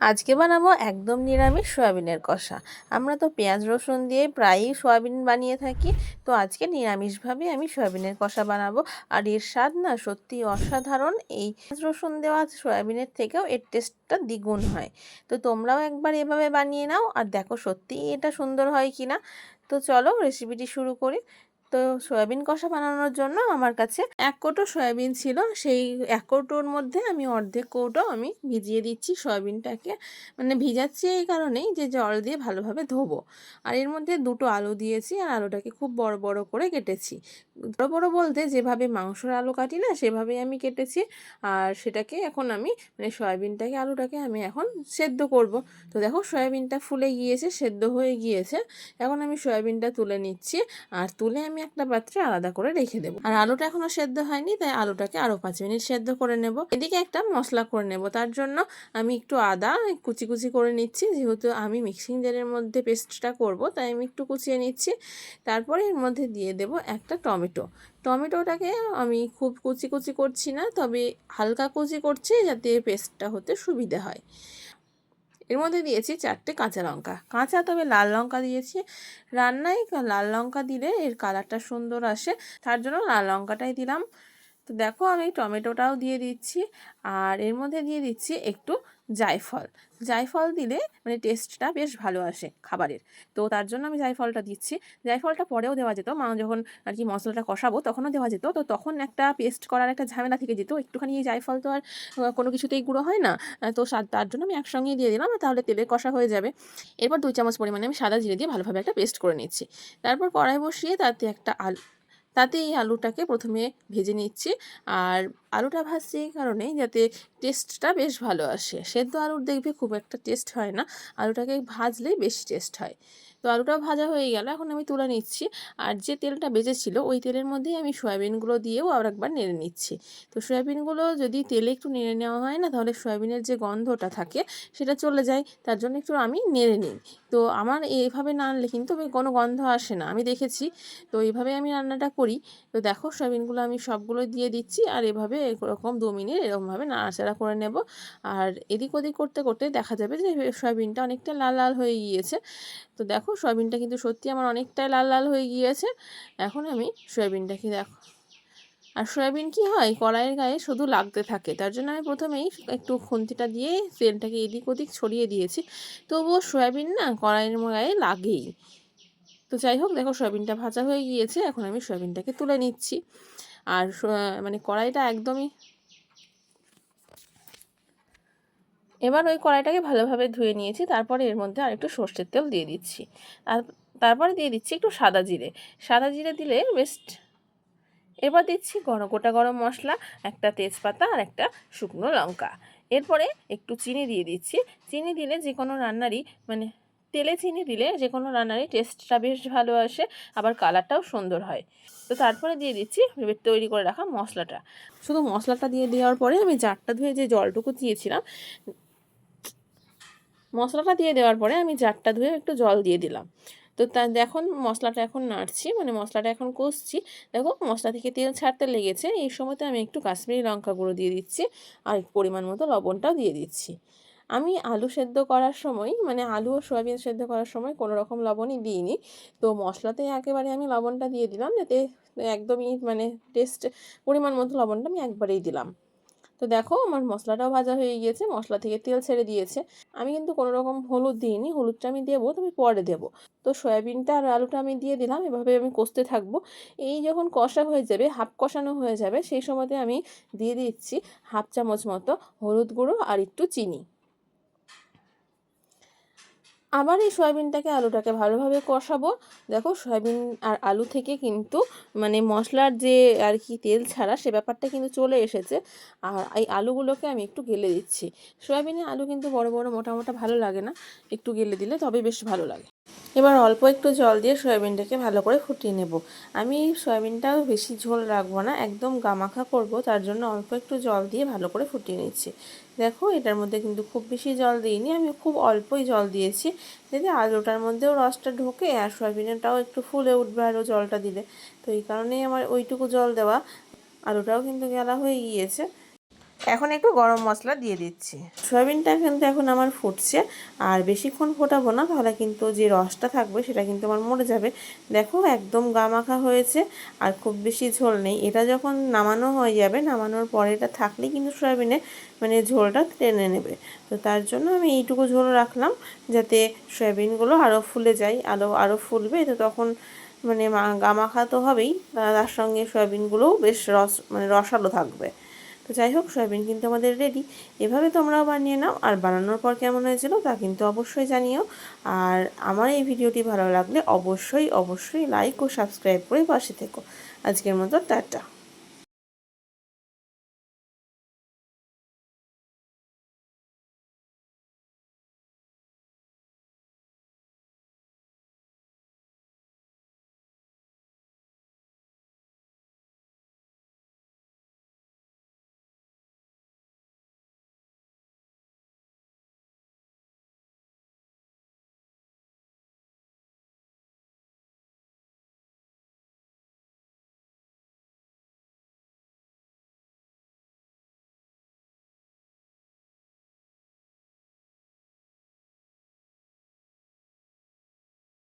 আজকে বানাবো একদম নিরামিষ সয়াবিনের কষা। আমরা তো পেঁয়াজ, রসুন দিয়ে প্রায়ই সয়াবিন বানিয়ে থাকি। তো আজকে নিরামিষভাবে আমি সয়াবিনের কষা বানাবো। আর এর স্বাদ না সত্যি অসাধারণ। এই পেঁয়াজ, রসুন দেওয়া সয়াবিনের থেকেও এর টেস্টটা দ্বিগুণ হয়। তো তোমরাও একবার এভাবে বানিয়ে নাও। আর দেখো সত্যিই এটা সুন্দর হয় কি না তো চলো রেসিপিটি শুরু করি। তো সয়াবিন কষা বানানোর জন্য আমার কাছে এক কৌটো সয়াবিন ছিল। সেই এক কৌটোর মধ্যে আমি অর্ধেক কৌটো আমি ভিজিয়ে দিচ্ছি সয়াবিনটাকে। মানে ভিজাচ্ছি এই কারণেই যে জল দিয়ে ভালোভাবে ধোবো। আর এর মধ্যে দুটো আলু দিয়েছি আর আলুটাকে খুব বড় বড় করে কেটেছি। বড় বড় বলতে যেভাবে মাংসর আলু কাটি না, সেভাবেই আমি কেটেছি। আর সেটাকে এখন আমি মানে সয়াবিনটাকে, আলুটাকে আমি এখন সেদ্ধ করব। তো দেখো সয়াবিনটা ফুলে গিয়েছে, সেদ্ধ হয়ে গিয়েছে। এখন আমি সয়াবিনটা তুলে নিচ্ছি। আর তুলে আমি একটা পাত্রে আলাদা করে রেখে দেবো। আর আলুটা এখনও সেদ্ধ হয়নি, তাই আলুটাকে আরও পাঁচ মিনিট সেদ্ধ করে নেব। এদিকে একটা মশলা করে নেব, তার জন্য আমি একটু আদা কুচি কুচি করে নিচ্ছি। যেহেতু আমি মিক্সিং জারের মধ্যে পেস্টটা করব, তাই আমি একটু কুচিয়ে নিচ্ছি। তারপরে এর মধ্যে দিয়ে দেব একটা টমেটো। টমেটোটাকে আমি খুব কুচি কুচি করছি না, তবে হালকা কুচি করছি যাতে পেস্টটা হতে সুবিধে হয়। এর মধ্যে দিয়েছি চারটে কাঁচা লঙ্কা। কাঁচা তবে লাল লঙ্কা দিয়েছি। রান্নায় লাল লঙ্কা দিলে এর কালারটা সুন্দর আসে, তার জন্য লাল লঙ্কাটাই দিলাম। তো দেখো আমি টমেটোটাও দিয়ে দিচ্ছি, আর এর মধ্যে দিয়ে দিচ্ছি একটু জায়ফল। জায়ফল দিলে মানে টেস্টটা বেশ ভালো আসে খাবারের। তো তার জন্য আমি জায়ফলটা দিচ্ছি। জায়ফলটা পরেও দেওয়া যেত। মা যখন আর কি মশলাটা কষাবো তখনও দেওয়া যেত। তো তখন একটা পেস্ট করার একটা ঝামেলা থেকে যেত। একটুখানি এই জায়ফল তো আর কোনো কিছুতেই গুঁড়ো হয় না। তো তার জন্য আমি একসঙ্গেই দিয়ে দিলাম। তাহলে তেলে কষা হয়ে যাবে। এরপর দুই চামচ পরিমাণে আমি সাদা জিরে দিয়ে ভালোভাবে একটা পেস্ট করে নিচ্ছি। তারপর কড়াই বসিয়ে তাতে একটা আলু তাতে এই আলুটাকে প্রথমে ভেজে নিচ্ছি। আর আলুটা ভাজছি এই কারণে যাতে টেস্টটা বেশ ভালো আসে। সেদ্ধ আলুর দেখবে খুব একটা টেস্ট হয় না। আলুটাকে ভাজলেই বেশি টেস্ট হয়। তো আলুটাও ভাজা হয়ে গেল, এখন আমি তুলে নিচ্ছি। আর যে তেলটা বেজেছিল, ওই তেলের মধ্যেই আমি সয়াবিনগুলো দিয়েও আর একবার নেড়ে নিচ্ছি। তো সয়াবিনগুলো যদি তেলে একটু নেড়ে নেওয়া হয় না, তাহলে সয়াবিনের যে গন্ধটা থাকে, সেটা চলে যায়। তার জন্য একটু আমি নেড়ে নিই। তো আমার এইভাবে না আনলে কিন্তু কোনো গন্ধ আসে না। আমি দেখেছি। তো এইভাবে আমি রান্নাটা করি। তো দেখো, সয়াবিনগুলো আমি সবগুলো দিয়ে দিচ্ছি। আর এভাবে এরকম দু মিনিট এরকমভাবে নাড়াচাড়া করে নেব। আর এদিক ওদিক করতে করতে দেখা যাবে যে সয়াবিনটা অনেকটা লাল লাল হয়ে গিয়েছে। তো দেখো সয়াবিনটা কিন্তু সত্যি আমার অনেকটাই লাল লাল হয়ে গিয়েছে। এখন আমি সয়াবিনটাকে দেখো। আর সয়াবিন কি হয়, কড়াইয়ের গায়ে শুধু লাগতে থাকে। তার জন্য আমি প্রথমেই একটু খুন্তিটা দিয়ে তেলটাকে এদিক ওদিক ছড়িয়ে দিয়েছি। তবুও সয়াবিন না কড়াইয়ের গায়ে লাগেই। তো যাই হোক, দেখো সয়াবিনটা ভাজা হয়ে গিয়েছে। এখন আমি সয়াবিনটাকে তুলে নিচ্ছি। আর মানে কড়াইটা একদমই এবার ওই কড়াইটাকে ভালোভাবে ধুয়ে নিয়েছি, তারপরে এর মধ্যে আর একটু সর্ষের তেল দিয়ে দিচ্ছি। আর তারপরে দিয়ে দিচ্ছি একটু সাদা জিরে। সাদা জিরে দিলে বেস্ট এবার দিচ্ছি গরম গোটা গরম মশলা, একটা তেজপাতা আর একটা শুকনো লঙ্কা। এরপরে একটু চিনি দিয়ে দিচ্ছি। চিনি দিলে যে কোনো রান্নারই মানে তেলে চিনি দিলে যে কোনো রান্নারই টেস্টটা বেশ ভালো আসে, আবার কালারটাও সুন্দর হয়। তো তারপরে দিয়ে দিচ্ছি তৈরি করে রাখা মশলাটা। শুধু মশলাটা দিয়ে দেওয়ার পরে আমি জারটা ধুয়ে যে জলটুকু দিয়েছিলাম মশলাটা দিয়ে দেওয়ার পরে আমি জারটা ধুয়ে একটু জল দিয়ে দিলাম। তো তা দেখুন মশলাটা এখন নাড়ছি মানে মশলাটা এখন কষছি। দেখো মশলা থেকে তেল ছাড়তে লেগেছে, এই সময়তে আমি একটু কাশ্মীরি লঙ্কা গুঁড়ো দিয়ে দিচ্ছি, আর পরিমাণ মতো লবণটাও দিয়ে দিচ্ছি। আমি আলু সেদ্ধ করার সময় মানে আলু ও সয়াবিন সেদ্ধ করার সময় কোনো রকম লবণই দিইনি। তো মশলাতে একেবারে আমি লবণটা দিয়ে দিলাম, যাতে একদমই মানে টেস্ট পরিমাণ মতো লবণটা আমি একবারেই দিলাম। তো দেখো আমার মশলাটাও ভাজা হয়ে গিয়েছে, মশলা থেকে তেল ছেড়ে দিয়েছে। আমি কিন্তু কোনো রকম হলুদ দিইনি, হলুদটা আমি দেবো, তবে পরে দেবো। তো সয়াবিনটা আর আলুটা আমি দিয়ে দিলাম, এভাবে আমি কষতে থাকব। এই যখন কষা হয়ে যাবে, হাফ কষানো হয়ে যাবে, সেই সময়তে আমি দিয়ে দিচ্ছি হাফ চামচ মতো হলুদ গুঁড়ো আর একটু চিনি। আবার এই সয়াবিনটাকে আলুটাকে ভালোভাবে কষাবো। দেখো, সয়াবিন আর আলু থেকে কিন্তু মানে মশলার যে আর কি তেল ছাড়া সে ব্যাপারটা কিন্তু চলে এসেছে। আর এই আলুগুলোকে আমি একটু গেলে দিচ্ছি। সয়াবিনে আলু কিন্তু বড় বড় মোটা মোটা ভালো লাগে না। একটু গেলে দিলে তবে বেশ ভালো লাগে। এবার অল্প একটু জল দিয়ে সয়াবিনটাকে ভালো করে ফুটিয়ে নেব। আমি সয়াবিনটাও বেশি ঝোল রাখব না, একদম গামাখা করব, তার জন্য অল্প একটু জল দিয়ে ভালো করে ফুটিয়ে নিচ্ছি। দেখো, এটার মধ্যে কিন্তু খুব বেশি জল দিইনি, আমি খুব অল্পই জল দিয়েছি। যাতে আলুটার মধ্যেও রসটা ঢোকে, আর সয়াবিনটাও একটু ফুলে উঠবে আরও জলটা দিলে, তো এই কারণেই আমার ওইটুকু জল দেওয়া। আলুটাও কিন্তু গেলা হয়ে গিয়েছে। এখন একটু গরম মশলা দিয়ে দিচ্ছি। সয়াবিনটা কিন্তু এখন আমার ফুটছে, আর বেশিক্ষণ ফোটাবো না, তাহলে কিন্তু যে রসটা থাকবে সেটা কিন্তু আমার মরে যাবে। দেখো, একদম গামাখা হয়েছে, আর খুব বেশি ঝোল নেই। এটা যখন নামানো হয়ে যাবে, নামানোর পরে এটা থাকলে কিন্তু সয়াবিনে মানে ঝোলটা টেনে নেবে। তো তার জন্য আমি এইটুকু ঝোল রাখলাম, যাতে সয়াবিনগুলো আরও ফুলে যায় আরও আরও ফুলবে। তো তখন মানে গামাখা তো হবেই তার সঙ্গে সয়াবিনগুলোও বেশ রস মানে রসালো থাকবে। তো যাই হোক, সয়াবিন কিন্তু আমাদের রেডি এভাবে তোমরাও বানিয়ে নাও। আর বানানোর পর কেমন হয়েছিল তা কিন্তু অবশ্যই জানিও। আর আমার এই ভিডিওটি ভালো লাগলে অবশ্যই অবশ্যই লাইক ও সাবস্ক্রাইব করে পাশে থেকো। আজকের মতো টাটা।